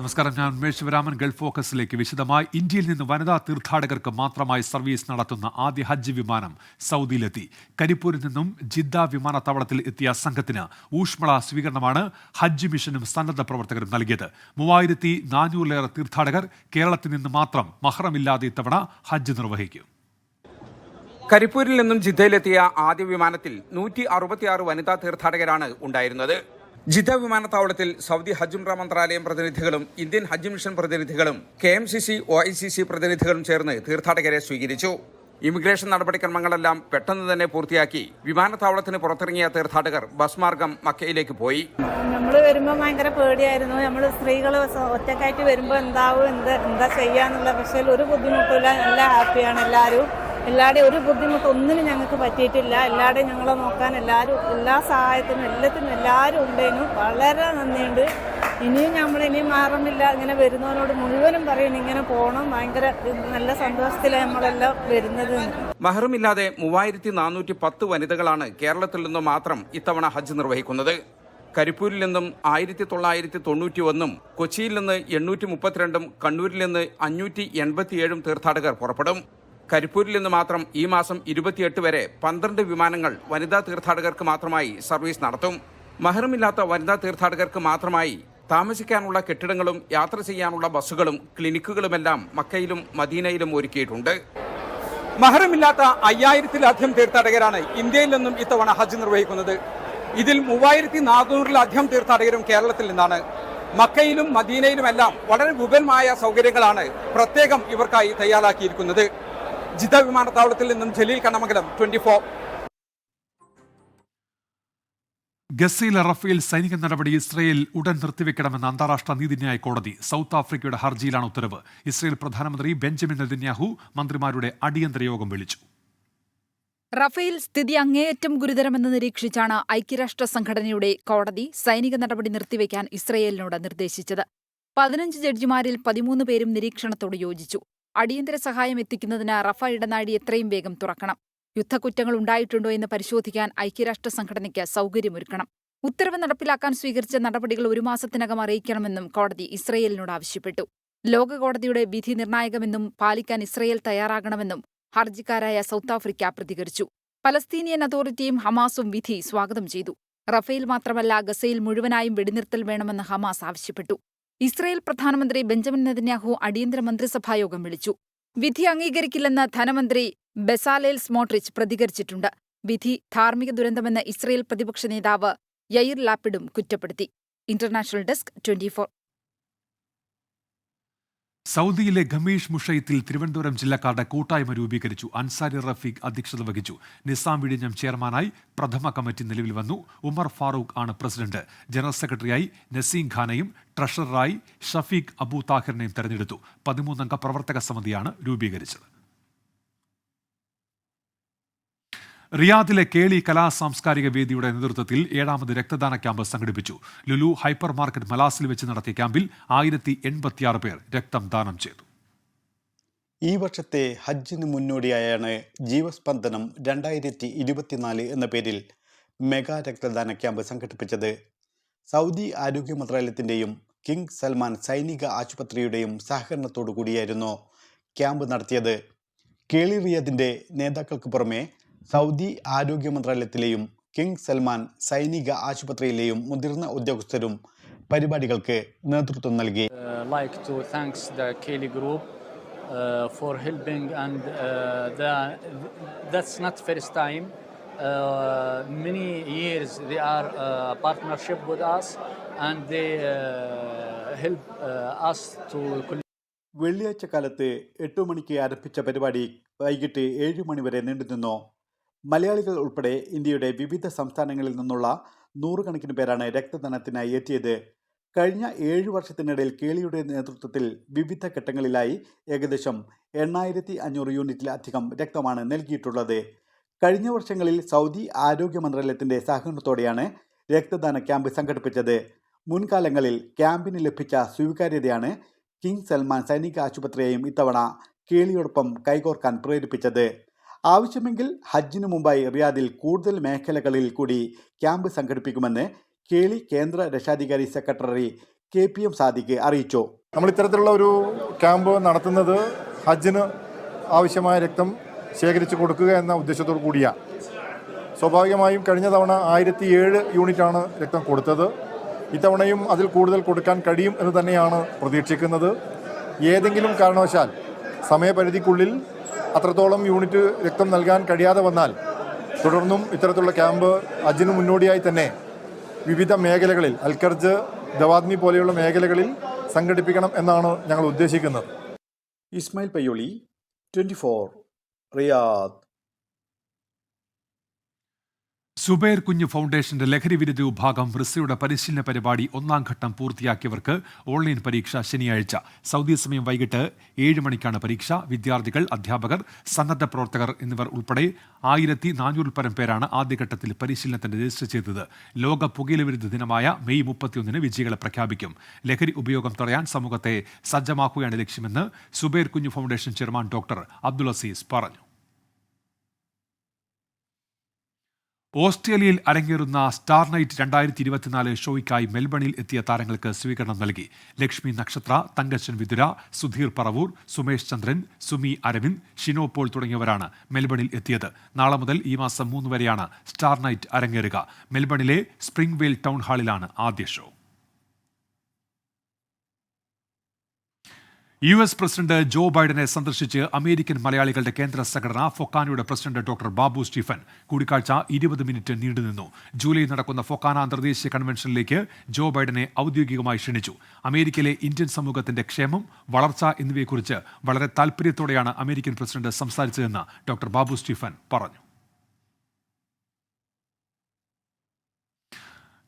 നമസ്കാരം. ഞാൻ ഉന്മേഷ് ശിവരാമൻ ഗൾഫ് ഫോക്കസിലേക്ക് വിശദമായി. ഇന്ത്യയിൽ നിന്ന് വനിതാ തീർത്ഥാടകർക്ക് മാത്രമായി സർവീസ് നടത്തുന്ന ആദ്യ ഹജ്ജ് വിമാനം സൗദിയിലെത്തി. കരിപ്പൂരിൽ നിന്നും ജിദ്ദ വിമാനത്താവളത്തിൽ എത്തിയ സംഘത്തിന് ഊഷ്മള സ്വീകരണമാണ് ഹജ്ജ് മിഷനും സന്നദ്ധ പ്രവർത്തകരും നൽകിയത്. മൂവായിരത്തി നാനൂറിലേറെ തീർത്ഥാടകർ കേരളത്തിൽ നിന്ന് മാത്രം മഹ്റമില്ലാതെ ഇത്തവണ ഹജ്ജ് നിർവഹിക്കും. കരിപ്പൂരിൽ നിന്നും ജിദ്ദയിലെത്തിയ ആദ്യ വിമാനത്തിൽ നൂറ്റി അറുപത്തിയാറ് വനിതാ തീർത്ഥാടകരാണ് ഉണ്ടായിരുന്നത്. ജിദ്ദ വിമാനത്താവളത്തിൽ സൗദി ഹജ്ജ് ഉംറ മന്ത്രാലയം പ്രതിനിധികളും ഇന്ത്യൻ ഹജ്ജ് മിഷൻ പ്രതിനിധികളും K M C C O I C C പ്രതിനിധികളും ചേർന്ന് തീർത്ഥാടകരെ സ്വീകരിച്ചു. ഇമിഗ്രേഷൻ നടപടിക്രമങ്ങളെല്ലാം പെട്ടെന്ന് തന്നെ പൂർത്തിയാക്കി വിമാനത്താവളത്തിന് പുറത്തിറങ്ങിയ തീർത്ഥാടകർ ബസ് മാർഗം മക്കയിലേക്ക് പോയി. നമ്മൾ വരുമ്പോൾ ഭയങ്കര പേടിയായിരുന്നു. നമ്മൾ സ്ത്രീകൾ ഒറ്റക്കായിട്ട് വരുമ്പോൾ എന്താവും എന്താ എന്താ ചെയ്യാന്നുള്ള പക്ഷേ ഒരു ബുദ്ധിമുട്ടില്ല നല്ല ഹാപ്പിയാണ് എല്ലാവരും എല്ലാവരുടെയും ഒരു ബുദ്ധിമുട്ടൊന്നിനും ഞങ്ങൾക്ക് പറ്റിയിട്ടില്ല. എല്ലാവരുടെയും ഞങ്ങളെ നോക്കാൻ എല്ലാവരും എല്ലാ സഹായത്തിനും എല്ലാത്തിനും എല്ലാവരും ഉണ്ടേനും വളരെ നന്ദിയുണ്ട്. ഇനിയും നമ്മൾ ഇനിയും മാറുന്നില്ല ഇങ്ങനെ വരുന്നവനോട് മുഴുവനും പറയുന്നു ഇങ്ങനെ പോകണം ഭയങ്കര നല്ല സന്തോഷത്തിലാണ് നമ്മളെല്ലാം വരുന്നത്. മഹറുമില്ലാതെ മൂവായിരത്തി നാനൂറ്റി പത്ത് വനിതകളാണ് കേരളത്തിൽ നിന്നും മാത്രം ഇത്തവണ ഹജ്ജ് നിർവഹിക്കുന്നത്. കരിപ്പൂരിൽ നിന്നും ആയിരത്തി തൊള്ളായിരത്തി തൊണ്ണൂറ്റി ഒന്നും കൊച്ചിയിൽ നിന്ന് എണ്ണൂറ്റി മുപ്പത്തിരണ്ടും കണ്ണൂരിൽ നിന്ന് അഞ്ഞൂറ്റി എൺപത്തിയേഴും തീർത്ഥാടകർ പുറപ്പെടും. കരിപ്പൂരിൽ നിന്ന് മാത്രം ഈ മാസം ഇരുപത്തിയെട്ട് വരെ പന്ത്രണ്ട് വിമാനങ്ങൾ വനിതാ തീർത്ഥാടകർക്ക് മാത്രമായി സർവീസ് നടത്തും. മഹറമില്ലാത്ത വനിതാ തീർത്ഥാടകർക്ക് മാത്രമായി താമസിക്കാനുള്ള കെട്ടിടങ്ങളും യാത്ര ചെയ്യാനുള്ള ബസ്സുകളും ക്ലിനിക്കുകളുമെല്ലാം മക്കയിലും മദീനയിലും ഒരുക്കിയിട്ടുണ്ട്. മഹറമില്ലാത്ത അയ്യായിരത്തിലധികം തീർത്ഥാടകരാണ് ഇന്ത്യയിൽ നിന്നും ഇത്തവണ ഹജ്ജ് നിർവഹിക്കുന്നത്. ഇതിൽ മൂവായിരത്തി നാനൂറിലധികം തീർത്ഥാടകരും കേരളത്തിൽ നിന്നാണ്. മക്കയിലും മദീനയിലുമെല്ലാം വളരെ വിപുലമായ സൗകര്യങ്ങളാണ് പ്രത്യേകം ഇവർക്കായി തയ്യാറാക്കിയിരിക്കുന്നത്. ജിദ്ദ വിമാനത്താവളത്തിൽ നിന്നും ജലീൽ കണ്ണമംഗലം ട്വന്റി ഫോർ ഗസയിലെ റഫേൽ സൈനിക നടപടി ഇസ്രയേൽ ഉടൻ നിർത്തിവെക്കണമെന്ന് അന്താരാഷ്ട്ര നീതിന്യായ കോടതി സൗത്ത് ആഫ്രിക്കയുടെ ഹർജിയിലാണ് ഉത്തരവ്. ഇസ്രയേൽ പ്രധാനമന്ത്രി ബെഞ്ചമിൻ നെതന്യാഹു മന്ത്രിമാരുടെ അടിയന്തര യോഗം വിളിച്ചു. റഫേൽ സ്ഥിതി അങ്ങേയറ്റം ഗുരുതരമെന്ന് നിരീക്ഷിച്ചാണ് ഐക്യരാഷ്ട്ര സംഘടനയുടെ കോടതി സൈനിക നടപടി നിർത്തിവെക്കാൻ ഇസ്രയേലിനോട് നിർദ്ദേശിച്ചത്. പതിനഞ്ച് ജഡ്ജിമാരിൽ പതിമൂന്ന് പേരും നിരീക്ഷണത്തോട് യോജിച്ചു. അടിയന്തര സഹായം എത്തിക്കുന്നതിന് റഫ ഇടനാഴി എത്രയും വേഗം തുറക്കണം. യുദ്ധക്കുറ്റങ്ങൾ ഉണ്ടായിട്ടുണ്ടോ എന്ന് പരിശോധിക്കാൻ ഐക്യരാഷ്ട്ര സംഘടനയ്ക്ക് സൗകര്യമൊരുക്കണം. ഉത്തരവ് നടപ്പിലാക്കാൻ സ്വീകരിച്ച നടപടികൾ ഒരു മാസത്തിനകം അറിയിക്കണമെന്നും കോടതി ഇസ്രയേലിനോട് ആവശ്യപ്പെട്ടു. ലോക കോടതിയുടെ വിധി നിർണായകമെന്നും പാലിക്കാൻ ഇസ്രയേൽ തയ്യാറാകണമെന്നും ഹർജിക്കാരായ സൗത്ത് ആഫ്രിക്ക പ്രതികരിച്ചു. പലസ്തീനിയൻ അതോറിറ്റിയും ഹമാസും വിധി സ്വാഗതം ചെയ്തു. റഫേൽ മാത്രമല്ല ഗസയിൽ മുഴുവനായും വെടിനിർത്തൽ വേണമെന്ന് ഹമാസ് ആവശ്യപ്പെട്ടു. ഇസ്രയേൽ പ്രധാനമന്ത്രി ബെഞ്ചമിൻ നെതന്യാഹു അടിയന്തര മന്ത്രിസഭായോഗം വിളിച്ചു. വിധി അംഗീകരിക്കില്ലെന്ന് ധനമന്ത്രി ബെസാലേൽ സ്മോട്രിച്ച് പ്രതികരിച്ചിട്ടുണ്ട്. വിധി ധാർമ്മിക ദുരന്തമെന്ന് ഇസ്രയേൽ പ്രതിപക്ഷ നേതാവ് യയിർ ലാപ്പിഡും കുറ്റപ്പെടുത്തി. ഇന്റർനാഷണൽ ഡെസ്ക് ട്വന്റിഫോർ സൗദിയിലെ ഗമീഷ് മുഷയത്തിൽ തിരുവനന്തപുരം ജില്ലക്കാരുടെ കൂട്ടായ്മ രൂപീകരിച്ചു. അൻസാരി റഫീഖ് അധ്യക്ഷത വഹിച്ചു. നിസാം വിഴിഞ്ഞം ചെയർമാനായി പ്രഥമ കമ്മിറ്റി നിലവിൽ വന്നു. ഉമർ ഫാറൂഖ് ആണ് പ്രസിഡന്റ്. ജനറൽ സെക്രട്ടറിയായി നസീം ഖാനെയും ട്രഷററായി ഷഫീഖ് അബു താഹിറിനെയും തെരഞ്ഞെടുത്തു. പതിമൂന്നംഗ പ്രവർത്തക സമിതിയാണ് രൂപീകരിച്ചത്. റിയാദിലെ കേളി കലാ സാംസ്കാരിക വേദിയുടെ നേതൃത്വത്തിൽ ഏഴാമത് രക്തദാന ക്യാമ്പ് സംഘടിപ്പിച്ചു. ലുലു ഹൈപ്പർ മാർക്കറ്റ് മലാസിൽ വെച്ച് നടത്തിയ ക്യാമ്പിൽ ആയിരത്തി എൺപത്തിയാറ് പേർ രക്തം ദാനം ചെയ്തു. ഈ വർഷത്തെ ഹജ്ജിന് മുന്നോടിയായാണ് ജീവസ്പന്ദനം രണ്ടായിരത്തി ഇരുപത്തിനാല് എന്ന പേരിൽ മെഗാ രക്തദാന ക്യാമ്പ് സംഘടിപ്പിച്ചത്. സൗദി ആരോഗ്യ മന്ത്രാലയത്തിന്റെയും കിങ് സൽമാൻ സൈനിക ആശുപത്രിയുടെയും സഹകരണത്തോടു കൂടിയായിരുന്നു ക്യാമ്പ് നടത്തിയത്. കേളി റിയാദിന്റെ നേതാക്കൾക്ക് പുറമെ സൗദി ആരോഗ്യ മന്ത്രാലയത്തിലെയും കിങ് സൽമാൻ സൈനിക ആശുപത്രിയിലെയും മുതിർന്ന ഉദ്യോഗസ്ഥരും പരിപാടികൾക്ക് നേതൃത്വം നൽകി. Like to thanks the Kelly group for helping and that's not first time many years they are partnership with us and they help us to വെള്ളിയാഴ്ച കാലത്ത് എട്ട് മണിക്ക് ആരംഭിച്ച പരിപാടി വൈകിട്ട് ഏഴ് മണി വരെ നീണ്ടു നിന്നു മലയാളികൾ ഉൾപ്പെടെ ഇന്ത്യയുടെ വിവിധ സംസ്ഥാനങ്ങളിൽ നിന്നുള്ള നൂറുകണക്കിന് പേരാണ് രക്തദാനത്തിനായി എത്തിയത്. കഴിഞ്ഞ ഏഴു വർഷത്തിനിടയിൽ കേളിയുടെ നേതൃത്വത്തിൽ വിവിധ ഘട്ടങ്ങളിലായി ഏകദേശം എണ്ണായിരത്തി അഞ്ഞൂറ് യൂണിറ്റിലധികം രക്തമാണ് നൽകിയിട്ടുള്ളത്. കഴിഞ്ഞ വർഷങ്ങളിൽ സൗദി ആരോഗ്യ മന്ത്രാലയത്തിന്റെ സഹകരണത്തോടെയാണ് രക്തദാന ക്യാമ്പ് സംഘടിപ്പിച്ചത്. മുൻകാലങ്ങളിൽ ക്യാമ്പിന് ലഭിച്ച സ്വീകാര്യതയാണ് കിങ് സൽമാൻ സൈനിക ആശുപത്രിയെയും ഇത്തവണ കേളിയോടൊപ്പം കൈകോർക്കാൻ പ്രേരിപ്പിച്ചത്. ആവശ്യമെങ്കിൽ ഹജ്ജിനു മുമ്പായി റിയാദിൽ കൂടുതൽ മേഖലകളിൽ കൂടി ക്യാമ്പ് സംഘടിപ്പിക്കുമെന്ന് കേളി കേന്ദ്ര രക്ഷാധികാരി secretary K P M Sadiq അറിയിച്ചു. നമ്മൾ ഇത്തരത്തിലുള്ള ഒരു ക്യാമ്പ് നടത്തുന്നത് ഹജ്ജിന് ആവശ്യമായ രക്തം ശേഖരിച്ചു കൊടുക്കുക എന്ന ഉദ്ദേശത്തോടു കൂടിയാണ് സ്വാഭാവികമായും കഴിഞ്ഞ തവണ ആയിരത്തി ഏഴ് യൂണിറ്റാണ് രക്തം കൊടുത്തത്. ഇത്തവണയും അതിൽ കൂടുതൽ കൊടുക്കാൻ കഴിയും എന്ന് തന്നെയാണ് പ്രതീക്ഷിക്കുന്നത്. ഏതെങ്കിലും കാരണവശാൽ സമയപരിധിക്കുള്ളിൽ അത്രത്തോളം യൂണിറ്റ് രക്തം നൽകാൻ കഴിയാതെ വന്നാൽ തുടർന്നും ഇത്തരത്തിലുള്ള ക്യാമ്പ് അജിന് മുന്നോടിയായി തന്നെ വിവിധ മേഖലകളിൽ അൽക്കർജ് ദവാദ്മി പോലെയുള്ള മേഖലകളിൽ സംഘടിപ്പിക്കണം എന്നാണ് ഞങ്ങൾ ഉദ്ദേശിക്കുന്നത്. Ismail Payyoli twenty four Riyadh. Zubair Kunju ഫൗണ്ടേഷന്റെ ലഹരി വിരുദ്ധ വിഭാഗം റിസയുടെ പരിശീലന പരിപാടി ഒന്നാം ഘട്ടം പൂർത്തിയാക്കിയവർക്ക് ഓൺലൈൻ പരീക്ഷ ശനിയാഴ്ച. സൗദി സമയം വൈകിട്ട് ഏഴ് മണിക്കാണ് പരീക്ഷ. വിദ്യാർത്ഥികൾ അധ്യാപകർ സന്നദ്ധ പ്രവർത്തകർ എന്നിവർ ഉൾപ്പെടെ ആയിരത്തി നാനൂറിൽ പരം പേരാണ് ആദ്യഘട്ടത്തിൽ പരിശീലനത്തിന് രജിസ്റ്റർ ചെയ്തത്. ലോക പുകയില വിരുദ്ധ ദിനമായ മെയ് മുപ്പത്തിയൊന്നിന് വിജയികളെ പ്രഖ്യാപിക്കും. ലഹരി ഉപയോഗം തടയാൻ സമൂഹത്തെ സജ്ജമാക്കുകയാണ് ലക്ഷ്യമെന്ന് Zubair Kunju foundation chairman doctor Abdul Aziz പറഞ്ഞു. ഓസ്ട്രേലിയയിൽ അരങ്ങേറുന്ന സ്റ്റാർ നൈറ്റ് രണ്ടായിരത്തി ഇരുപത്തിനാല് ഷോയ്ക്കായി മെൽബണിൽ എത്തിയ താരങ്ങൾക്ക് സ്വീകരണം നൽകി. ലക്ഷ്മി നക്ഷത്ര തങ്കച്ചൻ വിതുര സുധീർ പറവൂർ സുമേഷ് ചന്ദ്രൻ സുമി അരവിന്ദ് ഷിനോ പോൾ തുടങ്ങിയവരാണ് മെൽബണിൽ എത്തിയത്. നാളെ മുതൽ ഈ മാസം മൂന്ന് വരെയാണ് സ്റ്റാർ നൈറ്റ് അരങ്ങേറുക. മെൽബണിലെ സ്പ്രിംഗ്വേൽ ടൗൺ ഹാളിലാണ് ആദ്യ show. U S president Joe ബൈഡനെ സന്ദർശിച്ച് അമേരിക്കൻ മലയാളികളുടെ കേന്ദ്ര സംഘടന ഫൊക്കാനയുടെ പ്രസിഡന്റ് ഡോക്ടർ ബാബു സ്റ്റീഫൻ കൂടിക്കാഴ്ച ഇരുപത് മിനിറ്റ് നീണ്ടുനിന്നു ജൂലൈ നടക്കുന്ന ഫൊക്കാന അന്തർദേശീയ കൺവെൻഷനിലേക്ക് ജോ ബൈഡനെ ഔദ്യോഗികമായി ക്ഷണിച്ചു. അമേരിക്കയിലെ ഇന്ത്യൻ സമൂഹത്തിന്റെ ക്ഷേമം വളർച്ച എന്നിവയെക്കുറിച്ച് വളരെ താൽപര്യത്തോടെയാണ് അമേരിക്കൻ പ്രസിഡന്റ് സംസാരിച്ചതെന്ന് ഡോക്ടർ ബാബു സ്റ്റീഫൻ പറഞ്ഞു.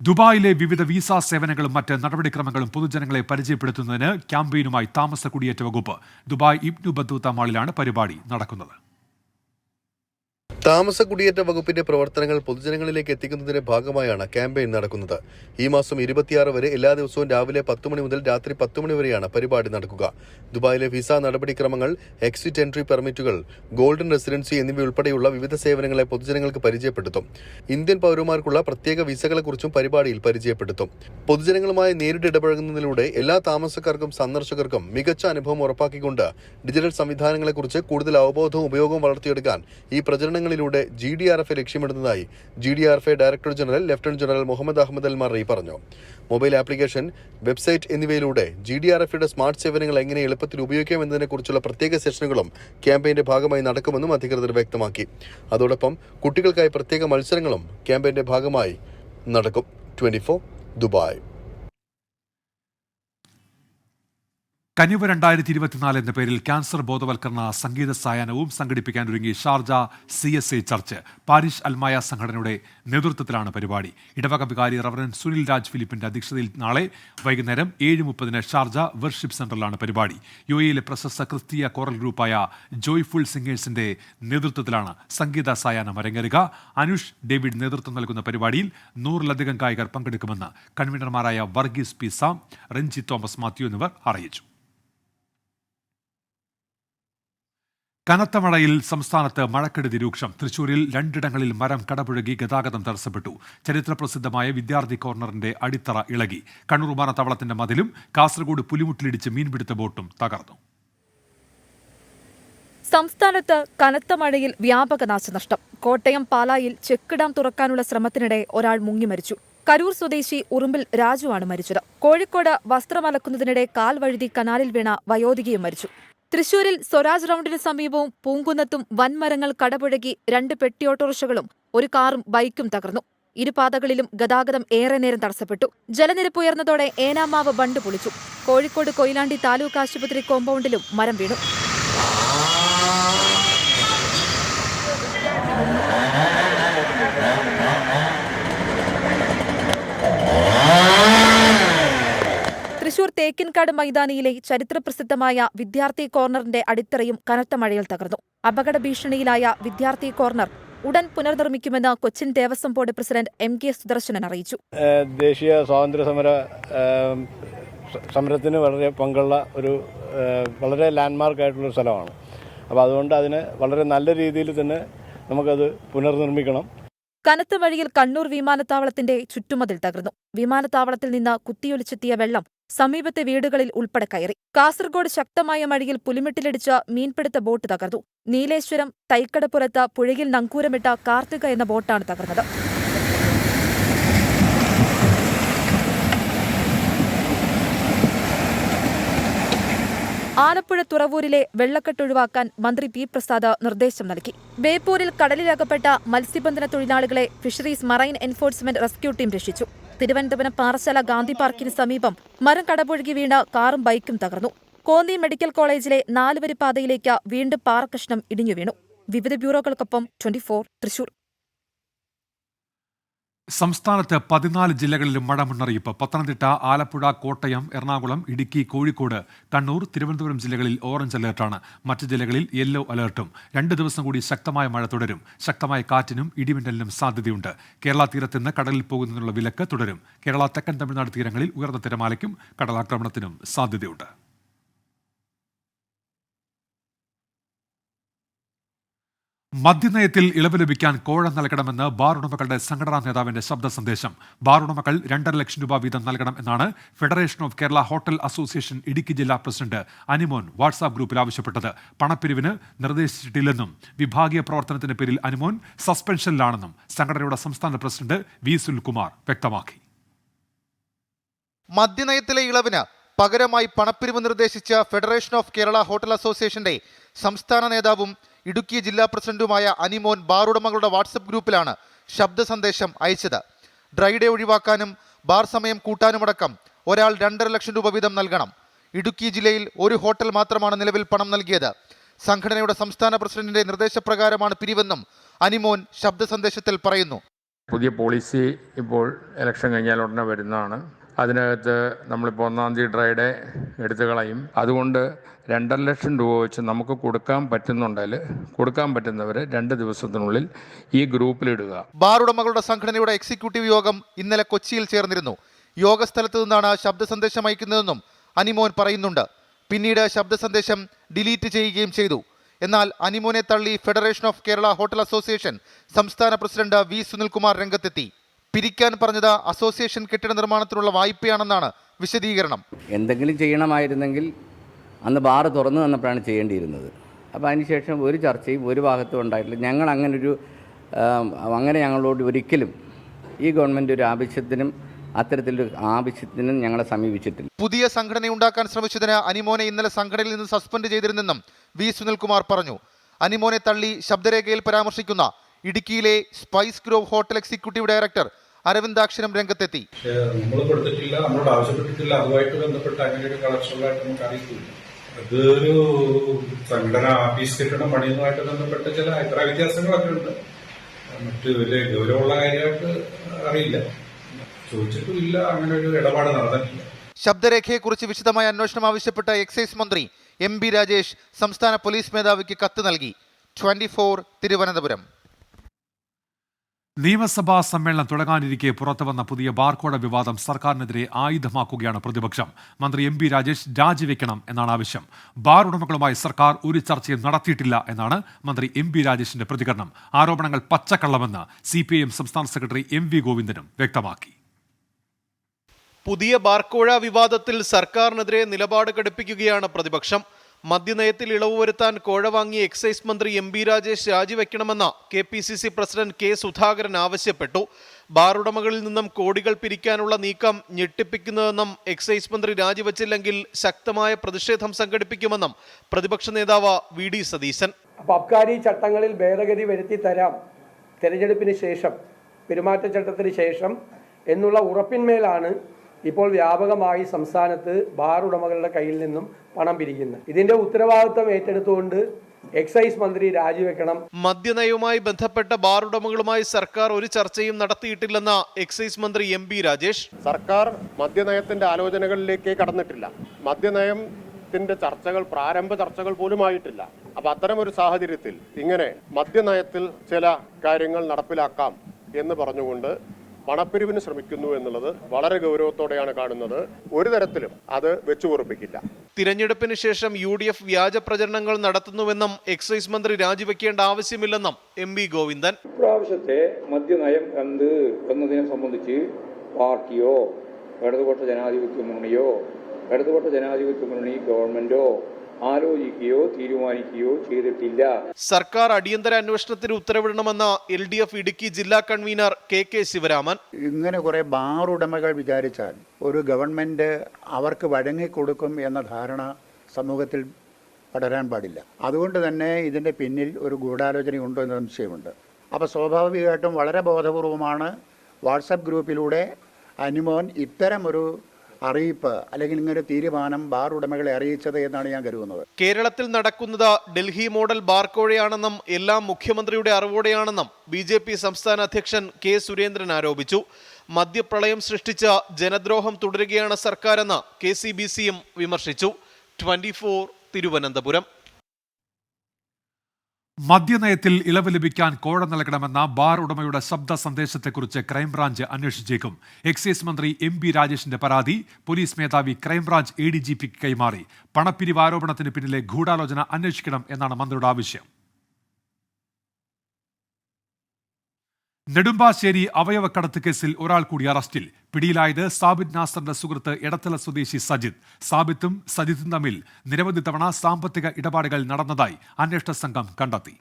ദുബായിലെ വിവിധ വിസ സേവനങ്ങളും മറ്റ് നടപടിക്രമങ്ങളും പൊതുജനങ്ങളെ പരിചയപ്പെടുത്തുന്നതിന് ക്യാമ്പയിനുമായി താമസ കുടിയേറ്റ വകുപ്പ് ദുബായ് ഇബ്നു ബത്തൂത്ത മാളിലാണ് പരിപാടി നടക്കുന്നത്. താമസ കുടിയേറ്റ വകുപ്പിന്റെ പ്രവർത്തനങ്ങൾ പൊതുജനങ്ങളിലേക്ക് എത്തിക്കുന്നതിന്റെ ഭാഗമായാണ് ക്യാമ്പയിൻ നടക്കുന്നത്. ഈ മാസം ഇരുപത്തിയാറ് വരെ എല്ലാ ദിവസവും രാവിലെ പത്ത് മണി മുതൽ രാത്രി പത്ത് മണി വരെയാണ് പരിപാടി നടക്കുക. ദുബായിലെ വിസ നടപടിക്രമങ്ങൾ എക്സിറ്റ് എൻട്രി പെർമിറ്റുകൾ ഗോൾഡൻ റെസിഡൻസി എന്നിവയുൾപ്പെടെയുള്ള വിവിധ സേവനങ്ങളെ പൊതുജനങ്ങൾക്ക് പരിചയപ്പെടുത്തും. ഇന്ത്യൻ പൗരന്മാർക്കുള്ള പ്രത്യേക വിസകളെക്കുറിച്ചും പരിപാടിയിൽ പരിചയപ്പെടുത്തും. പൊതുജനങ്ങളുമായി നേരിട്ട് ഇടപഴകുന്നതിലൂടെ എല്ലാ താമസക്കാർക്കും സന്ദർശകർക്കും മികച്ച അനുഭവം ഉറപ്പാക്കിക്കൊണ്ട് ഡിജിറ്റൽ സംവിധാനങ്ങളെക്കുറിച്ച് കൂടുതൽ അവബോധവും ഉപയോഗവും വളർത്തിയെടുക്കാൻ ഈ പ്രചരണങ്ങളിലൂടെ G D R F ലക്ഷ്യമിടുന്നതായി G D R F director general lieutenant general Mohammed Ahmed Al Marri പറഞ്ഞു. മൊബൈൽ ആപ്ലിക്കേഷൻ വെബ്സൈറ്റ് എന്നിവയിലൂടെ ജി ഡി ആർ എഫിയുടെ സ്മാർട്ട് സേവനങ്ങൾ എങ്ങനെ എളുപ്പത്തിൽ ഉപയോഗിക്കാം എന്നതിനെക്കുറിച്ചുള്ള പ്രത്യേക സെഷനുകളും ക്യാമ്പയിന്റെ ഭാഗമായി നടക്കുമെന്നും അധികൃതർ വ്യക്തമാക്കി. അതോടൊപ്പം കുട്ടികൾക്കായി പ്രത്യേക മത്സരങ്ങളും ക്യാമ്പയിന്റെ ഭാഗമായി നടക്കും. ട്വന്റി ദുബായ് കനിവ് രണ്ടായിരത്തി ഇരുപത്തിനാല് എന്ന പേരിൽ ക്യാൻസർ ബോധവൽക്കരണ സംഗീത സായാഹ്നവും സംഘടിപ്പിക്കാനൊരുങ്ങി Sharjah C S A church. Parish അൽമായ സംഘടനയുടെ നേതൃത്വത്തിലാണ് പരിപാടി. ഇടവക വികാരി റവറൻ സുനിൽ രാജ് ഫിലിപ്പിന്റെ അധ്യക്ഷതയിൽ നാളെ വൈകുന്നേരം ഏഴ് മുപ്പതിന് ഷാർജ വർഷിപ്പ് സെന്ററിലാണ് പരിപാടി. യു എയിലെ പ്രശസ്ത ക്രിസ്തീയ കോറൽ ഗ്രൂപ്പായ ജോയ്ഫുൾ സിംഗേഴ്സിന്റെ നേതൃത്വത്തിലാണ് സംഗീത സായാഹ്നം അരങ്ങേറുക. അനുഷ് ഡേവിഡ് നേതൃത്വം നൽകുന്ന പരിപാടിയിൽ നൂറിലധികം ഗായകർ പങ്കെടുക്കുമെന്ന് കൺവീനർമാരായ Varghese P Sam Thomas Mathew എന്നിവർ അറിയിച്ചു. കനത്ത മഴയിൽ സംസ്ഥാനത്ത് മഴക്കെടുതി രൂക്ഷം. തൃശൂരിൽ രണ്ടിടങ്ങളിൽ മരം കടപുഴകി ഗതാഗതം തടസ്സപ്പെട്ടു. ചരിത്രപ്രസിദ്ധമായ വിദ്യാർത്ഥി കോർണറിന്റെ അടിത്തറ ഇളകി. കണ്ണൂർ വിമാനത്താവളത്തിന്റെ മതിലും കാസർഗോഡ് പുലിമുട്ടിലിടിച്ച് മീൻപിടുത്ത ബോട്ടും തകർന്നു. സംസ്ഥാനത്ത് കനത്ത മഴയിൽ വ്യാപക നാശനഷ്ടം. കോട്ടയം പാലായിൽ ചെക്ക് ഡാം തുറക്കാനുള്ള ശ്രമത്തിനിടെ ഒരാൾ മുങ്ങി മരിച്ചു. കരൂർ സ്വദേശി ഉറുമ്പിൽ രാജുവാണ് മരിച്ചത്. കോഴിക്കോട് വസ്ത്രമലക്കുന്നതിനിടെ കാൽ വഴുതി കനാലിൽ വീണ വയോധികയും മരിച്ചു. തൃശൂരിൽ സ്വരാജ് റൌണ്ടിന് സമീപവും പൂങ്കുന്നത്തും വൻമരങ്ങൾ കടപുഴകി രണ്ട് പെട്ടി ഓട്ടോറിക്ഷകളും ഒരു കാറും ബൈക്കും തകർന്നു. ഇരുപാതകളിലും ഗതാഗതം ഏറെ നേരം തടസ്സപ്പെട്ടു. ജലനിരപ്പ് ഉയർന്നതോടെ ഏനാമാവ് ബണ്ട് പൊളിച്ചു. കോഴിക്കോട് കൊയിലാണ്ടി താലൂക്ക് ആശുപത്രി കോമ്പൗണ്ടിലും മരം വീണു. തേക്കിൻകാട് മൈതാനിയിലെ ചരിത്രപ്രസിദ്ധമായ വിദ്യാർത്ഥി കോർണറിന്റെ അടിത്തറയും കനത്ത മഴയിൽ തകർന്നു. അപകട ഭീഷണിയിലായ വിദ്യാർത്ഥി കോർണർ ഉടൻ പുനർനിർമ്മിക്കുമെന്ന് Cochin Devaswom board president M K Sudarshanan അറിയിച്ചു. ദേശീയ സ്വാതന്ത്ര്യ സമര സമരത്തിന് വളരെ പങ്കുള്ള ഒരു വളരെ ലാൻഡ്മാർക്ക് ആയിട്ടുള്ള സ്ഥലമാണ്. അപ്പോൾ അതുകൊണ്ട് അതിന് വളരെ നല്ല രീതിയിൽ തന്നെ നമുക്കത് പുനർനിർമ്മിക്കണം. കനത്ത മഴയിൽ കണ്ണൂർ വിമാനത്താവളത്തിന്റെ ചുറ്റുമതിൽ തകർന്നു. വിമാനത്താവളത്തിൽ നിന്ന് കുത്തിയൊലിച്ചെത്തിയ വെള്ളം സമീപത്തെ വീടുകളിൽ ഉൾപ്പെടെ കയറി. കാസർഗോഡ് ശക്തമായ മഴയിൽ പുലിമിട്ടിലിടിച്ച മീൻപിടുത്ത ബോട്ട് തകർന്നു. നീലേശ്വരം തൈക്കടപ്പുറത്ത് പുഴയിൽ നങ്കൂരമിട്ട കാർത്തിക എന്ന ബോട്ടാണ് തകർന്നത്. ആലപ്പുഴ തുറവൂരിലെ വെള്ളക്കെട്ട് ഒഴിവാക്കാൻ മന്ത്രി പി പ്രസാദ് നിർദ്ദേശം നൽകി. ബേപ്പൂരിൽ കടലിലകപ്പെട്ട മത്സ്യബന്ധന തൊഴിലാളികളെ fisheries marine enforcement rescue team രക്ഷിച്ചു. തിരുവനന്തപുരം പാറശാല ഗാന്ധി പാർക്കിന് സമീപം മരം കടപുഴകി വീണ കാറും ബൈക്കും തകർന്നു. കോന്നി മെഡിക്കൽ കോളേജിലെ നാലുവരി പാതയിലേക്ക് വീണ്ടും പാറക്കഷ്ണം ഇടിഞ്ഞു വീണു. വിവിധ ബ്യൂറോകൾക്കൊപ്പം ട്വന്റി തൃശൂർ. സംസ്ഥാനത്ത് പതിനാല് ജില്ലകളിലും മഴ മുന്നറിയിപ്പ് പത്തനംതിട്ട ആലപ്പുഴ കോട്ടയം എറണാകുളം ഇടുക്കി കോഴിക്കോട് കണ്ണൂർ തിരുവനന്തപുരം ജില്ലകളിൽ ഓറഞ്ച് അലേർട്ടാണ് മറ്റ് ജില്ലകളിൽ യെല്ലോ അലേർട്ടും. രണ്ട് ദിവസം കൂടി ശക്തമായ മഴ തുടരും. ശക്തമായ കാറ്റിനും ഇടിമിന്നലിനും സാധ്യതയുണ്ട്. കേരള തീരത്ത് നിന്ന് കടലിൽ പോകുന്നതിനുള്ള വിലക്ക് തുടരും. കേരള തെക്കൻ തമിഴ്നാട് തീരങ്ങളിൽ ഉയർന്ന തിരമാലയ്ക്കും കടലാക്രമണത്തിനും സാധ്യതയുണ്ട്. മദ്യനയത്തിൽ ഇളവ് ലഭിക്കാൻ കോഴ നൽകണമെന്ന് ബാർ ഉടമകളുടെ സംഘടനാ നേതാവിന്റെ ശബ്ദ സന്ദേശം. ബാർ ഉടമകൾ രണ്ടര ലക്ഷം രൂപ വീതം നൽകണം എന്നാണ് federation of Kerala hotel association Idukki ജില്ലാ പ്രസിഡന്റ് അനിമോൻ വാട്സാപ്പ് ഗ്രൂപ്പിൽ ആവശ്യപ്പെട്ടത്. പണപ്പിരിവിന് നിർദ്ദേശിച്ചിട്ടില്ലെന്നും വിഭാഗീയ പ്രവർത്തനത്തിന്റെ പേരിൽ അനിമോൻ സസ്പെൻഷനിലാണെന്നും സംഘടനയുടെ സംസ്ഥാന പ്രസിഡന്റ് വി സുൽകുമാർ വ്യക്തമാക്കി. മദ്യനയത്തിലെ ഇളവിന് പകരമായി പണപ്പിരിവ് നിർദ്ദേശിച്ച ഫെഡറേഷൻ ഓഫ് കേരള ഹോട്ടൽ അസോസിയേഷന്റെ സംസ്ഥാന നേതാവും ഇടുക്കി ജില്ലാ പ്രസിഡന്റുമായ അനിമോൻ ബാർ ഉടമകളുടെ വാട്സപ്പ് ഗ്രൂപ്പിലാണ് ശബ്ദ സന്ദേശം അയച്ചത്. ഡ്രൈ ഡേ ഒഴിവാക്കാനും ബാർ സമയം കൂട്ടാനുമടക്കം ഒരാൾ രണ്ടര ലക്ഷം രൂപ വീതം നൽകണം. ഇടുക്കി ജില്ലയിൽ ഒരു ഹോട്ടൽ മാത്രമാണ് നിലവിൽ പണം നൽകിയത്. സംഘടനയുടെ സംസ്ഥാന പ്രസിഡന്റിന്റെ നിർദ്ദേശപ്രകാരമാണ് പിരിവെന്നും അനിമോൻ ശബ്ദ സന്ദേശത്തിൽ പറയുന്നു. പുതിയ പോളിസി ഇപ്പോൾ ഇലക്ഷൻ കഴിഞ്ഞാൽ ഉടനെ വരുന്നതാണ്. അതിനകത്ത് നമ്മളിപ്പോൾ ഒന്നാം തീയതി ഡ്രൈഡേ എടുത്തു കളയും. അതുകൊണ്ട് രണ്ടര ലക്ഷം രൂപ വെച്ച് നമുക്ക് കൊടുക്കാൻ പറ്റുന്നുണ്ടെങ്കിൽ കൊടുക്കാൻ പറ്റുന്നവർ രണ്ട് ദിവസത്തിനുള്ളിൽ ഈ ഗ്രൂപ്പിലിടുക ബാർ ഉടമകളുടെ സംഘടനയുടെ എക്സിക്യൂട്ടീവ് യോഗം ഇന്നലെ കൊച്ചിയിൽ ചേർന്നിരുന്നു. യോഗസ്ഥലത്ത് നിന്നാണ് ശബ്ദ സന്ദേശം അയക്കുന്നതെന്നും അനിമോൻ പറയുന്നുണ്ട്. പിന്നീട് ശബ്ദ സന്ദേശം ഡിലീറ്റ് ചെയ്യുകയും ചെയ്തു. എന്നാൽ അനിമോനെ തള്ളി federation of Kerala hotel association സംസ്ഥാന പ്രസിഡന്റ് വി സുനിൽകുമാർ രംഗത്തെത്തി. പിരിക്കാൻ പറഞ്ഞത് അസോസിയേഷൻ കെട്ടിട നിർമ്മാണത്തിനുള്ള വായ്പയാണെന്നാണ് വിശദീകരണം. എന്തെങ്കിലും ചെയ്യണമായിരുന്നെങ്കിൽ അന്ന് ബാറ് തുറന്നു തന്നപ്പോഴാണ് ചെയ്യേണ്ടിയിരുന്നത്. അപ്പോൾ അതിനുശേഷം ഒരു ചർച്ചയും ഒരു ഭാഗത്തും ഉണ്ടായിട്ടില്ല. ഞങ്ങൾ അങ്ങനൊരു ഒരു അങ്ങനെ ഞങ്ങളോട് ഒരിക്കലും ഈ ഗവൺമെന്റ് ഒരു ആവശ്യത്തിനും അത്തരത്തിലൊരു ആവശ്യത്തിനും ഞങ്ങളെ സമീപിച്ചിട്ടില്ല. പുതിയ സംഘടന ഉണ്ടാക്കാൻ ശ്രമിച്ചതിന് അനിമോനെ ഇന്നലെ സംഘടനയിൽ നിന്ന് സസ്പെൻഡ് ചെയ്തിരുന്നെന്നും വി സുനിൽകുമാർ പറഞ്ഞു. അനിമോനെ തള്ളി ശബ്ദരേഖയിൽ പരാമർശിക്കുന്ന ഇടുക്കിയിലെ spice grove hotel executive director അരവിന്ദാക്ഷരം രംഗത്തെത്തി. നമ്മൾ കൊടുത്തിട്ടില്ല നമ്മളോട് ആവശ്യപ്പെട്ടിട്ടില്ല. അതുമായിട്ട് ബന്ധപ്പെട്ട് അങ്ങനെ ഒരു കളക്ഷനിലായിട്ട് നമുക്ക് അറിയിക്കില്ല. അതൊരു സംഘടന ആഫീസ് കെട്ടിടം പണിയുന്നതുമായിട്ട് ബന്ധപ്പെട്ട് ചില അഭിപ്രായ വ്യത്യാസങ്ങളൊക്കെ ഉണ്ട്. മറ്റ് വലിയ ഗൗരവമുള്ള കാര്യമായിട്ട് അറിയില്ല. ചോദിച്ചിട്ടില്ല അങ്ങനെ ഒരു ഇടപാട് നടന്നിട്ടില്ല. ശബ്ദരേഖയെക്കുറിച്ച് വിശദമായ അന്വേഷണം ആവശ്യപ്പെട്ട എക്സൈസ് മന്ത്രി എം ബി രാജേഷ് സംസ്ഥാന പോലീസ് മേധാവിക്ക് കത്ത് നൽകി. Twenty four Thiruvananthapuram. നിയമസഭാ സമ്മേളനം തുടങ്ങാനിരിക്കെ പുറത്തുവന്ന പുതിയ ബാർകോഡ വിവാദം സർക്കാരിനെതിരെ ആയുധമാക്കുകയാണ് പ്രതിപക്ഷം. മന്ത്രി എം പി രാജേഷ് രാജിവെക്കണം എന്നാണ് ആവശ്യം. ബാർ ഉടമകളുമായി സർക്കാർ ഒരു ചർച്ചയും നടത്തിയിട്ടില്ല എന്നാണ് മന്ത്രി എം പി രാജേഷിന്റെ പ്രതികരണം. ആരോപണങ്ങൾ പച്ചക്കള്ളമെന്ന് സി പി ഐ സംസ്ഥാന സെക്രട്ടറി എം വി ഗോവിന്ദനും വ്യക്തമാക്കി. പുതിയ ബാർക്കോഴ വിവാദത്തിൽ സർക്കാരിനെതിരെ നിലപാട് ഘടിപ്പിക്കുകയാണ് പ്രതിപക്ഷം. മദ്യനയത്തിൽ ഇളവ് വരുത്താൻ കോഴ വാങ്ങിയ എക്സൈസ് മന്ത്രി M B Rajesh രാജിവെക്കണമെന്ന K P C C president K Sudhakaran ആവശ്യപ്പെട്ടു. ബാറുടമകളിൽ നിന്നും കോടികൾ പിരിക്കാനുള്ള നീക്കം ഞെട്ടിപ്പിക്കുന്നതെന്നും എക്സൈസ് മന്ത്രി രാജിവെച്ചില്ലെങ്കിൽ ശക്തമായ പ്രതിഷേധം സംഘടിപ്പിക്കുമെന്നും പ്രതിപക്ഷ നേതാവ് വി ഡി സതീശൻ. അബ്കാരി ചട്ടങ്ങളിൽ ഭേദഗതി വരുത്തി തരാം. തെരഞ്ഞെടുപ്പിന് ശേഷം പെരുമാറ്റച്ചട്ടത്തിന് ശേഷം എന്നുള്ള ഉറപ്പിന്മേലാണ് ഇപ്പോൾ വ്യാപകമായി സംസ്ഥാനത്ത് ബാർ ഉടമകളുടെ കയ്യിൽ നിന്നും പണം പിരിക്കുന്നു ഇതിന്റെ ഉത്തരവാദിത്വം ഏറ്റെടുത്തുകൊണ്ട് എക്സൈസ് മന്ത്രി രാജിവെക്കണം. മദ്യനയവുമായി ബന്ധപ്പെട്ട ബാർ ഉടമകളുമായി സർക്കാർ ഒരു ചർച്ചയും നടത്തിയിട്ടില്ലെന്ന എക്സൈസ് മന്ത്രി എം ബി രാജേഷ്. സർക്കാർ മദ്യനയത്തിന്റെ ആലോചനകളിലേക്ക് കടന്നിട്ടില്ല. മദ്യനയത്തിന്റെ ചർച്ചകൾ പ്രാരംഭ ചർച്ചകൾ പോലും ആയിട്ടില്ല അപ്പൊ അത്തരം ഒരു സാഹചര്യത്തിൽ ഇങ്ങനെ മദ്യനയത്തിൽ ചില കാര്യങ്ങൾ നടപ്പിലാക്കാം എന്ന് പറഞ്ഞുകൊണ്ട് പണപ്പിരിവിന് ശ്രമിക്കുന്നു എന്നുള്ളത് വളരെ ഗൗരവത്തോടെയാണ് കാണുന്നത്. ഒരു തരത്തിലും അത് വെച്ചുപുറപ്പിക്കില്ല. തിരഞ്ഞെടുപ്പിന് ശേഷം യു ഡി എഫ് വ്യാജ പ്രചരണങ്ങൾ നടത്തുന്നുവെന്നും എക്സൈസ് മന്ത്രി രാജിവെക്കേണ്ട ആവശ്യമില്ലെന്നും എം വി ഗോവിന്ദൻ. ഇപ്രാവശ്യത്തെ മദ്യനയം എന്ത് എന്നതിനെ സംബന്ധിച്ച് പാർട്ടിയോ ഇടതുപക്ഷ ജനാധിപത്യ മുന്നണിയോ ഇടതുപക്ഷ ജനാധിപത്യ മുന്നണി ഗവൺമെന്റോ ആലോചിക്കുകയോ തീരുമാനിക്കുകയോ ചെയ്തിട്ടില്ല. സർക്കാർ അടിയന്തര അന്വേഷണത്തിന് ഉത്തരവിടണമെന്ന എൽ ഡി എഫ് ഇടുക്കി ജില്ലാ കൺവീനർ കെ കെ ശിവരാമൻ. ഇങ്ങനെ കുറെ ബാർ ഉടമകൾ വിചാരിച്ചാൽ ഒരു ഗവൺമെന്റ് അവർക്ക് വഴങ്ങിക്കൊടുക്കും എന്ന ധാരണ സമൂഹത്തിൽ പടരാൻ പാടില്ല. അതുകൊണ്ട് തന്നെ ഇതിന്റെ പിന്നിൽ ഒരു ഗൂഢാലോചനയുണ്ടോ എന്ന സംശയമുണ്ട്. അപ്പോൾ സ്വാഭാവികമായിട്ടും വളരെ ബോധപൂർവമാണ് വാട്സപ്പ് ഗ്രൂപ്പിലൂടെ അനുമോൻ ഇത്തരമൊരു ഒരു അറിയിപ്പ് അല്ലെങ്കിൽ ഇങ്ങനെ തീരുമാനം ബാർ ഉടമകളെ അറിയിച്ചത് എന്നാണ് ഞാൻ കരുതുന്നത്. കേരളത്തിൽ നടക്കുന്നത് ഡൽഹി മോഡൽ ബാർ കോഴയാണെന്നും എല്ലാം മുഖ്യമന്ത്രിയുടെ അറിവോടെയാണെന്നും ബി ജെ പി സംസ്ഥാന അധ്യക്ഷൻ കെ സുരേന്ദ്രൻ ആരോപിച്ചു. മദ്യപ്രളയം സൃഷ്ടിച്ച ജനദ്രോഹം തുടരുകയാണ് സർക്കാരെന്ന് കെ സി ബി സിയും വിമർശിച്ചു. ട്വന്റി തിരുവനന്തപുരം. മദ്യനയത്തിൽ ഇളവ് ലഭിക്കാൻ കോഴ നൽകണമെന്ന ബാർ ഉടമയുടെ ശബ്ദ സന്ദേശത്തെക്കുറിച്ച് ക്രൈംബ്രാഞ്ച് അന്വേഷിച്ചേക്കും. എക്സൈസ് മന്ത്രി എം ബി രാജേഷിന്റെ പരാതി പോലീസ് മേധാവി crime branch A D G പിക്ക് കൈമാറി. പണപ്പിരിവ് ആരോപണത്തിന് പിന്നിലെ ഗൂഢാലോചന അന്വേഷിക്കണം എന്നാണ് മന്ത്രിയുടെ ആവശ്യം. നെടുമ്പാശ്ശേരി അവയവക്കടത്ത് കേസിൽ ഒരാൾ കൂടി അറസ്റ്റിൽ. പിടിയിലായത് സാബിത് നാസറിന്റെ സുഹൃത്ത് എടത്തല സ്വദേശി സജിത്. സാബിത്തും സജിത്തും തമ്മിൽ നിരവധി തവണ സാമ്പത്തിക ഇടപാടുകൾ നടന്നതായി അന്വേഷണ സംഘം കണ്ടെത്തി.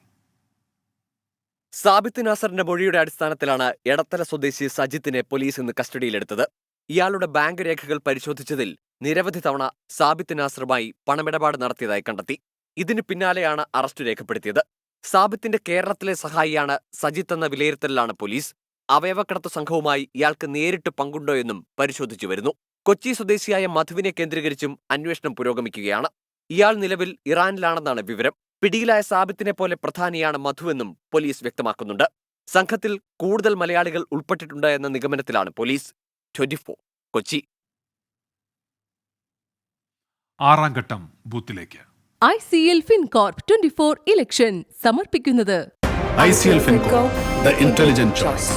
സാബിത്ത് നാസറിന്റെ മൊഴിയുടെ അടിസ്ഥാനത്തിലാണ് എടത്തല സ്വദേശി സജിത്തിനെ പോലീസ് ഇന്ന് കസ്റ്റഡിയിലെടുത്തത്. ഇയാളുടെ ബാങ്ക് രേഖകൾ പരിശോധിച്ചതിൽ നിരവധി തവണ സാബിത്ത് നാസറുമായി പണമിടപാട് നടത്തിയതായി കണ്ടെത്തി. ഇതിന് പിന്നാലെയാണ് അറസ്റ്റ് രേഖപ്പെടുത്തിയത്. സാബിത്തിന്റെ കേരളത്തിലെ സഹായിയാണ് സജിത്ത് എന്ന വിലയിരുത്തലിലാണ് പോലീസ്. അവയവക്കടത്ത് സംഘവുമായി ഇയാൾക്ക് നേരിട്ട് പങ്കുണ്ടോ എന്നും പരിശോധിച്ചു വരുന്നു. കൊച്ചി സ്വദേശിയായ മധുവിനെ കേന്ദ്രീകരിച്ചും അന്വേഷണം പുരോഗമിക്കുകയാണ്. ഇയാൾ നിലവിൽ ഇറാനിലാണെന്നാണ് വിവരം. പിടിയിലായ സാബിത്തിനെ പോലെ പ്രധാനിയാണ് മധുവെന്നും പോലീസ് വ്യക്തമാക്കുന്നുണ്ട്. സംഘത്തിൽ കൂടുതൽ മലയാളികൾ ഉൾപ്പെട്ടിട്ടുണ്ട് എന്ന നിഗമനത്തിലാണ് പോലീസ്. ട്വന്റി കൊച്ചി. ആറാം ഘട്ടം ബൂത്തിലേക്ക്. I C L Fincorp twenty four election സമർപ്പിക്കുന്നത് I C L FinCorp, the intelligent choice.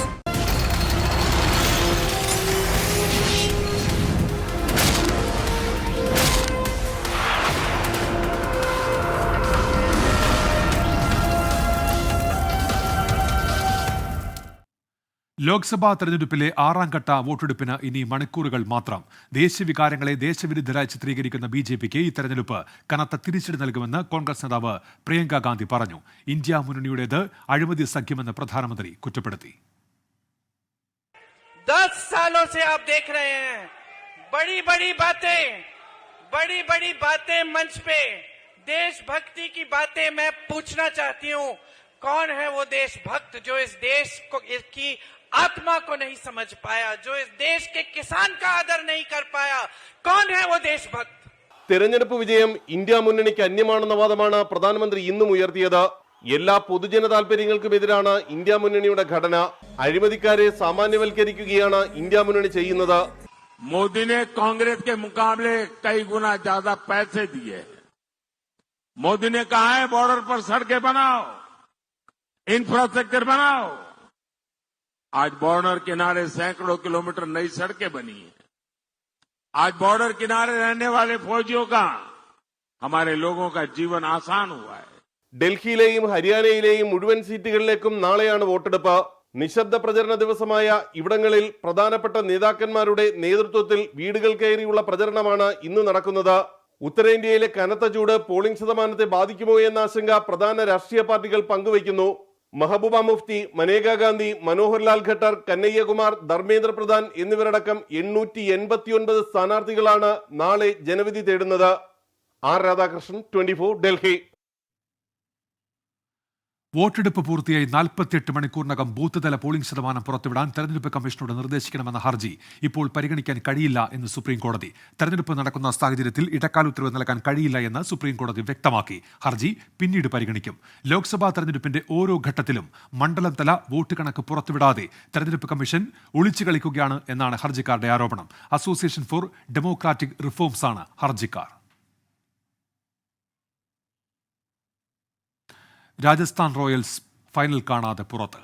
Lok Sabha തെരഞ്ഞെടുപ്പിലെ ആറാം ഘട്ട വോട്ടെടുപ്പിന് ഇനി മണിക്കൂറുകൾ മാത്രം ദേശീയവികാരങ്ങളെ ദേശവിരുദ്ധരായി ചിത്രീകരിക്കുന്ന ബി ജെ പിക്ക് ഈ തെരഞ്ഞെടുപ്പ് കനത്ത തിരിച്ചടി നൽകുമെന്ന് കോൺഗ്രസ് നേതാവ് പ്രിയങ്ക ഗാന്ധി പറഞ്ഞു ഇന്ത്യ മുന്നണിയുടേത് അഴിമതി സഖ്യമെന്ന് പ്രധാനമന്ത്രി കുറ്റപ്പെടുത്തി दस सालों से आप देख रहे हैं बड़ी बड़ी बातें बड़ी बड़ी बातें मंच पे देशभक्ति की बातें मैं पूछना चाहती हूँ कौन है वो देशभक्त जो इस देश को इसकी आत्मा को नहीं समझ पाया जो इस देश के किसान का आदर नहीं कर पाया कौन है वो देशभक्त തെരഞ്ഞെടുപ്പ് വിജയം ഇന്ത്യ മുന്നണിക്ക് അന്യമാണെന്ന വാദമാണ് പ്രധാനമന്ത്രി ഇന്നും ഉയർത്തിയത് എല്ലാ പൊതുജന താൽപര്യങ്ങൾക്കുമെതിരാണ് ഇന്ത്യ മുന്നണിയുടെ ഘടന അഴിമതിക്കാരെ സാമാന്യവൽക്കരിക്കുകയാണ് ഇന്ത്യ മുന്നണി ചെയ്യുന്നത് मोदी ने कांग्रेस के मुकाबले कई गुना ज्यादा पैसे दिए हैं मोदी ने इंफ्रास्ट्रक्चर बनाओ आज बॉर्डर किनारे सैकड़ों किलोमीटर नई सड़कें बनी है आज बॉर्डर किनारे रहने वाले फौजियों का हमारे लोगों का जीवन आसान हुआ है ഡൽഹിയിലെയും ഹരിയാനയിലെയും മുഴുവൻ സീറ്റുകളിലേക്കും നാളെയാണ് വോട്ടെടുപ്പ് നിശബ്ദ പ്രചരണ ദിവസമായ ഇവിടങ്ങളിൽ പ്രധാനപ്പെട്ട നേതാക്കന്മാരുടെ നേതൃത്വത്തിൽ വീടുകൾ കയറിയുള്ള പ്രചരണമാണ് ഇന്ന് നടക്കുന്നത് ഉത്തരേന്ത്യയിലെ കനത്ത ചൂട് പോളിംഗ് ശതമാനത്തെ ബാധിക്കുമോ എന്ന ആശങ്ക പ്രധാന രാഷ്ട്രീയ പാർട്ടികൾ പങ്കുവയ്ക്കുന്നു മെഹബൂബ മുഫ്തി മനേക ഗാന്ധി മനോഹർലാൽ ഖട്ടർ കന്നയ്യകുമാർ ധർമ്മേന്ദ്ര പ്രധാൻ എന്നിവരടക്കം എണ്ണൂറ്റി എൺപത്തിയൊൻപത് സ്ഥാനാർത്ഥികളാണ് നാളെ ജനവിധി തേടുന്നത്. R Radhakrishnan twenty Delhi. വോട്ടെടുപ്പ് പൂർത്തിയായി നാൽപ്പത്തിയെട്ട് മണിക്കൂറിനകം ബൂത്ത് തല പോളിംഗ് ശതമാനം പുറത്തുവിടാൻ തെരഞ്ഞെടുപ്പ് കമ്മീഷനോട് നിർദ്ദേശിക്കണമെന്ന ഹർജി ഇപ്പോൾ പരിഗണിക്കാൻ കഴിയില്ല എന്ന് സുപ്രീം കോടതി തെരഞ്ഞെടുപ്പ് നടക്കുന്ന സാഹചര്യത്തിൽ ഇടക്കാല ഉത്തരവ് നൽകാൻ കഴിയില്ല എന്ന് സുപ്രീം കോടതി വ്യക്തമാക്കി. ഹർജി പിന്നീട് പരിഗണിക്കും. ലോക്സഭാ തെരഞ്ഞെടുപ്പിന്റെ ഓരോ ഘട്ടത്തിലും മണ്ഡലം തല വോട്ട് കണക്ക് പുറത്തുവിടാതെ തെരഞ്ഞെടുപ്പ് കമ്മീഷൻ ഒളിച്ചു കളിക്കുകയാണ് എന്നാണ് ഹർജിക്കാരുടെ ആരോപണം. അസോസിയേഷൻ ഫോർ ഡെമോക്രാറ്റിക് റിഫോംസ് ആണ് ഹർജിക്കാർ. രാജസ്ഥാൻ റോയൽസ് ഫൈനൽ കാണാതെ പുറത്ത്.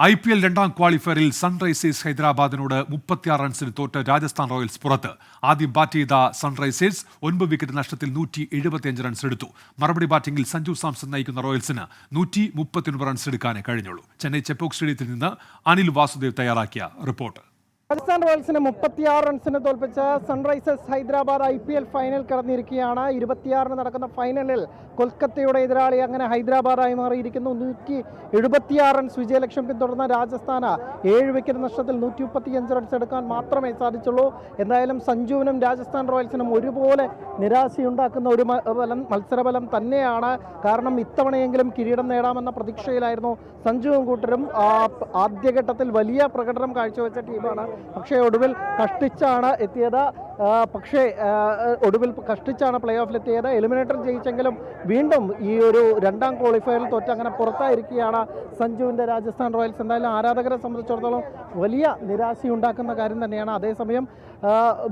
ഐ പി എൽ രണ്ടാം ക്വാളിഫയറിൽ സൺറൈസേഴ്സ് ഹൈദരാബാദിനോട് മുപ്പത്തിയാറ് റൺസിന് തോറ്റ് രാജസ്ഥാൻ റോയൽസ് പുറത്ത്. ആദ്യം ബാറ്റ് ചെയ്ത സൺറൈസേഴ്സ് ഒൻപത് വിക്കറ്റ് നഷ്ടത്തിൽ നൂറ്റി എഴുപത്തിയഞ്ച് റൺസ് എടുത്തു. മറുപടി ബാറ്റിംഗിൽ സഞ്ജു സാംസൺ നയിക്കുന്ന റോയൽസിന് നൂറ്റി മുപ്പത്തിയൊൻപത് റൺസ് എടുക്കാനേ കഴിഞ്ഞുള്ളൂ. ചെന്നൈ ചെപ്പോക് സ്റ്റേഡിയത്തിൽ നിന്ന് അനിൽ വാസുദേവ് തയ്യാറാക്കിയ റിപ്പോർട്ട്. രാജസ്ഥാൻ റോയൽസിനെ മുപ്പത്തിയാറ് റൺസിന് തോൽപ്പിച്ച Sunrisers Hyderabad I P L final കടന്നിരിക്കുകയാണ്. ഇരുപത്തിയാറിന് നടക്കുന്ന ഫൈനലിൽ കൊൽക്കത്തയുടെ എതിരാളി അങ്ങനെ ഹൈദരാബാദായി മാറിയിരിക്കുന്നു. നൂറ്റി എഴുപത്തിയാറ് റൺസ് വിജയലക്ഷ്യം പിന്തുടർന്ന രാജസ്ഥാന് ഏഴ് വിക്കറ്റ് നഷ്ടത്തിൽ നൂറ്റി മുപ്പത്തിയഞ്ച് റൺസ് എടുക്കാൻ മാത്രമേ സാധിച്ചുള്ളൂ. എന്തായാലും സഞ്ജുവിനും രാജസ്ഥാൻ റോയൽസിനും ഒരുപോലെ നിരാശയുണ്ടാക്കുന്ന ഒരു മത്സരബലം തന്നെയാണ്. കാരണം ഇത്തവണയെങ്കിലും കിരീടം നേടാമെന്ന പ്രതീക്ഷയിലായിരുന്നു സഞ്ജുവും കൂട്ടരും. ആദ്യഘട്ടത്തിൽ വലിയ പ്രകടനം കാഴ്ചവെച്ച ടീമാണ് പക്ഷേ ഒടുവിൽ കഷ്ടിച്ചാണ് എത്തിയത്. പക്ഷേ ഒടുവിൽ കഷ്ടിച്ചാണ് പ്ലേ ഓഫിലെത്തിയത് എലിമിനേറ്റർ ജയിച്ചെങ്കിലും വീണ്ടും ഈ ഒരു രണ്ടാം ക്വാളിഫയറിൽ തോറ്റ അങ്ങനെ പുറത്തായിരിക്കുകയാണ് സഞ്ജുവിന്റെ രാജസ്ഥാൻ റോയൽസ്. എന്തായാലും ആരാധകരെ സംബന്ധിച്ചിടത്തോളം വലിയ നിരാശയുണ്ടാക്കുന്ന കാര്യം തന്നെയാണ്. അതേസമയം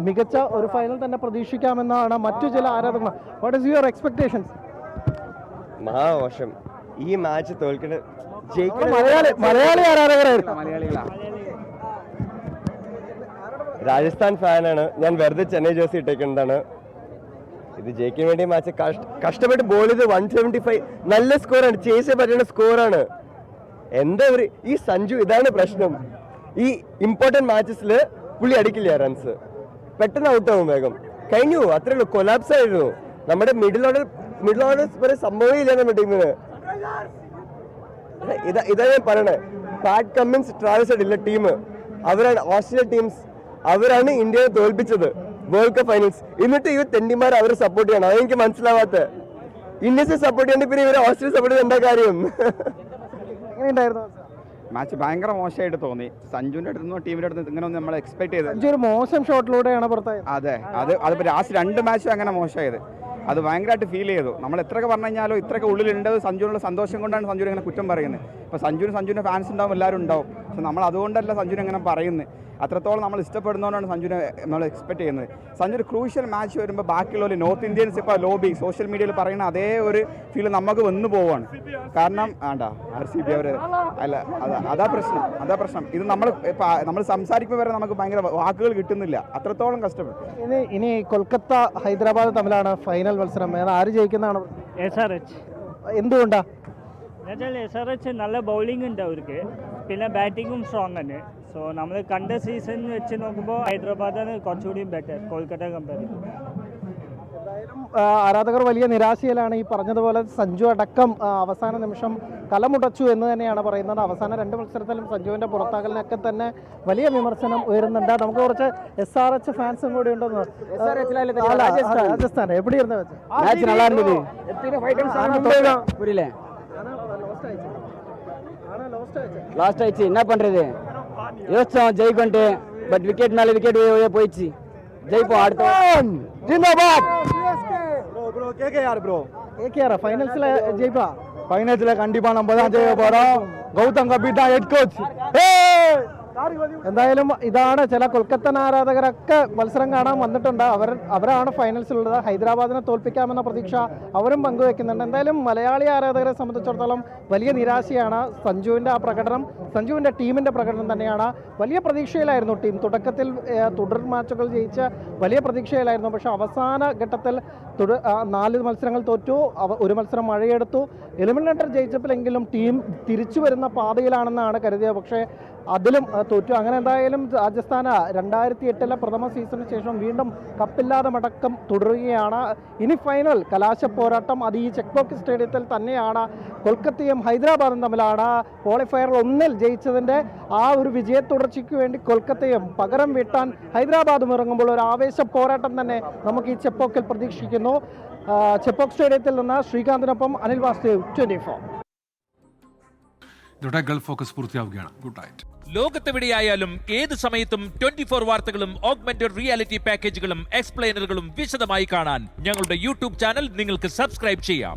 മികച്ച ഒരു ഫൈനൽ തന്നെ പ്രതീക്ഷിക്കാമെന്നാണ് മറ്റു ചില ആരാധകർ. വാട്ട് ഇസ് യുവർ എക്സ്പെക്ടേഷൻസ് മഹാമോശം ഈ മാച്ച് തോൽക്കുന്നത് മലയാളി മലയാളി ആരാധകരായിരുന്നു. രാജസ്ഥാൻ ഫാനാണ്. ഞാൻ വെറുതെ ചെന്നൈ ജേഴ്സി ഇട്ടേക്കുന്നതാണ്. ഇത് ജയിക്കാൻ വേണ്ടി മാച്ച് കഷ്ടപ്പെട്ട് ബോൾ ചെയ്ത് വൺ സെവന്റി ഫൈവ് നല്ല സ്കോറാണ് ചേസ് പറ്റുന്ന സ്കോറാണ് എന്താ ഒരു ഈ സഞ്ജു ഇതാണ് പ്രശ്നം. ഈ ഇമ്പോർട്ടന്റ് മാച്ചസിൽ പുള്ളി അടിക്കില്ല റൺസ് പെട്ടെന്ന് ഔട്ടാവും വേഗം. കഴിഞ്ഞു. അത്രേ ഉള്ളൂ. കൊലാപ്സ് ആയിരുന്നു. നമ്മുടെ മിഡിൽ ഓർഡർ മിഡിൽ ഓർഡർ വരെ സംഭവമേ ഇല്ല നമ്മുടെ ടീമിന് ഇതാ ഇതാ ഞാൻ പറയണേ. പാറ്റ് കമ്മിൻസ് ട്രാവൽസ് ആയിട്ടില്ല ടീം അവരാണ് ഓസ്ട്രേലിയ ടീംസ് അവരാണ് ഇന്ത്യയെ തോൽപ്പിച്ചത്. വേൾഡ് കപ്പ് ഫൈനൽസ് എന്നിട്ട് ഇവർ തെണ്ടിമാർ അവരെ സപ്പോർട്ട് ചെയ്യണം. അതെനിക്ക് മനസ്സിലാവാത്ത. ഇന്ത്യൻസ് സപ്പോർട്ട് ചെയ്യണ്ട പിന്നെ ഇവരെ ഓസ്ട്രേലിയ സപ്പോർട്ട് ചെയ്ത് എന്താ കാര്യം? മാച്ച് ഭയങ്കര മോശമായിട്ട് തോന്നി. സഞ്ജുവിന്റെ അടുത്ത് നിന്നോ ടീമിന്റെ അടുത്ത് ഇങ്ങനെ ഒന്നും നമ്മൾ എക്സ്പെക്ട് ചെയ്തത്. ഒരു മോശം ഷോട്ടിലൂടെയാണ് പുറത്തായത്. അതെ. അത് അത് ലാസ്റ്റ് രണ്ട് മാച്ചും അങ്ങനെ മോശമായത്. അത് ഭയങ്കരമായിട്ട് ഫീൽ ചെയ്തു. നമ്മൾ എത്രയൊക്കെ പറഞ്ഞു കഴിഞ്ഞാലും ഇത്രയൊക്കെ ഉള്ളിലുണ്ട്. സഞ്ജുവിനുള്ള സന്തോഷം കൊണ്ടാണ് സഞ്ജുവിനെ ഇങ്ങനെ കുറ്റം പറയുന്നത്. ഇപ്പോൾ സഞ്ജുവിന് സഞ്ജുവിന്റെ ഫാൻസ് ഉണ്ടാവും എല്ലാവരും ഉണ്ടാവും. പക്ഷെ നമ്മൾ അതുകൊണ്ടല്ല സഞ്ജുവിനെ ഇങ്ങനെ പറയുന്നത്. അത്രത്തോളം നമ്മൾ ഇഷ്ടപ്പെടുന്നതുകൊണ്ടാണ് സഞ്ജുവിനെ നമ്മൾ എക്സ്പെക്ട് ചെയ്യുന്നത്. സഞ്ജു ക്രൂഷ്യൽ മാച്ച് വരുമ്പോൾ ബാക്കിയുള്ളവർ നോർത്ത് ഇന്ത്യൻസ് ഇപ്പോൾ ലോബി സോഷ്യൽ മീഡിയയിൽ പറയുന്ന അതേ ഒരു ഫീൽ നമുക്ക് വന്നു പോവാണ്. കാരണം ആണ്ടാ ആർ സി ബി അവർ അല്ല അതാ പ്രശ്നം അതാ പ്രശ്നം. ഇത് നമ്മൾ നമ്മൾ സംസാരിക്കുമ്പോൾ വരെ നമുക്ക് ഭയങ്കര വാക്കുകൾ കിട്ടുന്നില്ല. അത്രത്തോളം കഷ്ടപ്പെട്ടു. ഇനി കൊൽക്കത്ത ഹൈദരാബാദ് തമ്മിലാണ് ഫൈനൽ മത്സരം. ഏതാ ആര് ജയിക്കുന്നതാണ് എസ് ആർ എച്ച് എന്തുകൊണ്ടാ? എന്നുവെച്ചാൽ എസ് ആർ എച്ച് നല്ല ബൗളിംഗ് ഉണ്ട് അവർക്ക്. പിന്നെ ബാറ്റിങ്ങും സ്ട്രോങ് തന്നെ. സോ നമ്മൾ കണ്ട സീസൺ വെച്ച് നോക്കുമ്പോൾ ഹൈദരാബാദാണ് കുറച്ചുകൂടി ബെറ്റർ കൊൽക്കത്ത കമ്പയർ ആരാധകർ വലിയ നിരാശയിലാണ് ഈ പറഞ്ഞതുപോലെ സഞ്ജു അടക്കം ആ, അവസാന നിമിഷം കലമുടച്ചു എന്ന് തന്നെയാണ് പറയുന്നത് അവസാന രണ്ട് മത്സരത്തിലും സഞ്ജുവിന്റെ പുറത്താകലിനൊക്കെ തന്നെ വലിയ വിമർശനം ഉയരുന്നുണ്ട് നമുക്ക് കുറച്ച് എസ് ആർ എച്ച് ഫാൻസും കൂടി ഉണ്ടെന്ന് അല്ല, രാജസ്ഥാൻ എവിടെ ഇരുന്ന് വെച്ച് மேட்ச் நல்லா இருந்தது புரியல லாஸ்ட் ஆயிடுச்சு என்ன பண்றது யோசிச்சோம் ஜெயிக்கொண்டு பட் விக்கெட் மேல விக்கெட் போயிடுச்சு ஜெயிப்போம் அடுத்த கேகேஆர் ப்ரோ கேகேஆர்? ஃபைனல்ஸ்ல ஜெயிப்பா? ஃபைனல்ஸ்ல கண்டிப்பா நம்ம தான் ஜெயிக்க போறோம். கௌதம் கபீர் தான் ஹெட் கோச் ஏ എന്തായാലും ഇതാണ് ചില കൊൽക്കത്തൻ ആരാധകരൊക്കെ മത്സരം കാണാൻ വന്നിട്ടുണ്ട്. അവർ അവരാണ് ഫൈനൽസിലുള്ളത് ഹൈദരാബാദിനെ തോൽപ്പിക്കാമെന്ന പ്രതീക്ഷ അവരും പങ്കുവെക്കുന്നുണ്ട്. എന്തായാലും മലയാളി ആരാധകരെ സംബന്ധിച്ചിടത്തോളം വലിയ നിരാശയാണ് സഞ്ജുവിന്റെ ആ പ്രകടനം. സഞ്ജുവിന്റെ ടീമിന്റെ പ്രകടനം തന്നെയാണ്. വലിയ പ്രതീക്ഷയിലായിരുന്നു ടീം. തുടക്കത്തിൽ തുടർ മാച്ചുകൾ ജയിച്ച് വലിയ പ്രതീക്ഷയിലായിരുന്നു. പക്ഷേ അവസാന ഘട്ടത്തിൽ തുട നാല് മത്സരങ്ങൾ തോറ്റു. ഒരു മത്സരം മഴയെടുത്തു. എലിമിനേറ്റർ ജയിച്ചപ്പോഴെങ്കിലും ടീം തിരിച്ചു വരുന്ന പാതയിലാണെന്നാണ് കരുതിയത്. പക്ഷേ അതിലും തോറ്റു. അങ്ങനെ എന്തായാലും രാജസ്ഥാന് രണ്ടായിരത്തി എട്ടിലെ പ്രഥമ സീസണിന് ശേഷം വീണ്ടും കപ്പില്ലാതെ മടക്കം തുടരുകയാണ്. ഇനി ഫൈനൽ കലാശ പോരാട്ടം. അത് ഈ ചെക്ക് ബോക്സ് സ്റ്റേഡിയത്തിൽ തന്നെയാണ്. കൊൽക്കത്തയും ഹൈദരാബാദും തമ്മിലാണ് ക്വാളിഫയർ ഒന്നിൽ ജയിച്ചതിന്റെ ആ ഒരു വിജയ തുടർച്ചയ്ക്ക് വേണ്ടി കൊൽക്കത്തയും പകരം വീട്ടാൻ ഹൈദരാബാദും ഇറങ്ങുമ്പോൾ ഒരു ആവേശ പോരാട്ടം തന്നെ നമുക്ക് ഈ ചെപ്പോക്കിൽ പ്രതീക്ഷിക്കുന്നു. ചെപ്പോക്ക് സ്റ്റേഡിയത്തിൽ നിന്ന് ശ്രീകാന്തിനൊപ്പം അനിൽ വാസുദേവ് ട്വന്റി ഫോർ. ഇതോടെ ഗൾഫ് ഫോക്കസ് പൂർത്തിയാവുകയാണ്. Good night. ലോകത്തെവിടെയായാലും ഏത് സമയത്തും ട്വന്റി ഫോർ വാർത്തകളും ഓഗ്മെന്റഡ് റിയാലിറ്റി പാക്കേജുകളും എക്സ്പ്ലെയിനറുകളും വിശദമായി കാണാൻ ഞങ്ങളുടെ യൂട്യൂബ് ചാനൽ നിങ്ങൾക്ക് സബ്സ്ക്രൈബ് ചെയ്യാം.